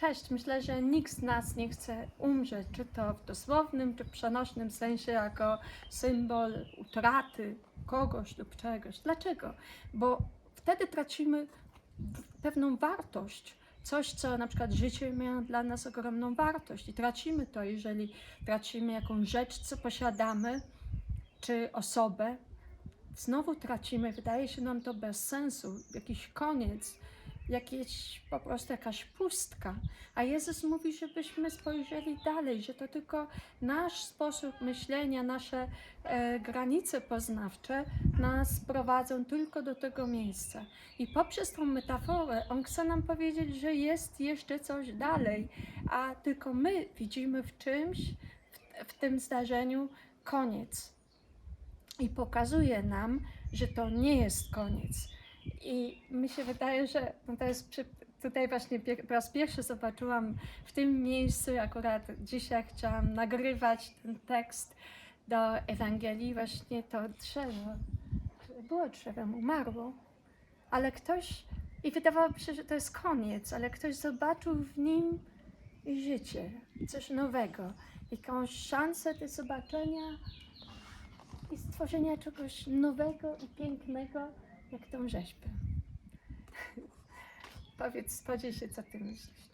Cześć, myślę, że nikt z nas nie chce umrzeć, czy to w dosłownym, czy przenośnym sensie, jako symbol utraty kogoś lub czegoś. Dlaczego? Bo wtedy tracimy pewną wartość. Coś, co na przykład życie miało dla nas ogromną wartość i tracimy to, jeżeli tracimy jakąś rzecz, co posiadamy, czy osobę, znowu tracimy, wydaje się nam to bez sensu, jakiś koniec, jakieś po prostu jakaś pustka. A Jezus mówi, żebyśmy spojrzeli dalej, że to tylko nasz sposób myślenia, nasze e, granice poznawcze nas prowadzą tylko do tego miejsca. I poprzez tą metaforę on chce nam powiedzieć, że jest jeszcze coś dalej, a tylko my widzimy w czymś, w, w tym zdarzeniu koniec. I pokazuje nam, że to nie jest koniec. I mi się wydaje, że to jest przy, tutaj właśnie po raz pierwszy zobaczyłam w tym miejscu, akurat dzisiaj chciałam nagrywać ten tekst do Ewangelii, właśnie to drzewo, które było drzewem, umarło, ale ktoś, i wydawało mi się, że to jest koniec, ale ktoś zobaczył w nim życie, coś nowego, jakąś szansę do zobaczenia i stworzenia czegoś nowego i pięknego, jak tą rzeźbę. Powiedz, podziel się, co ty myślisz.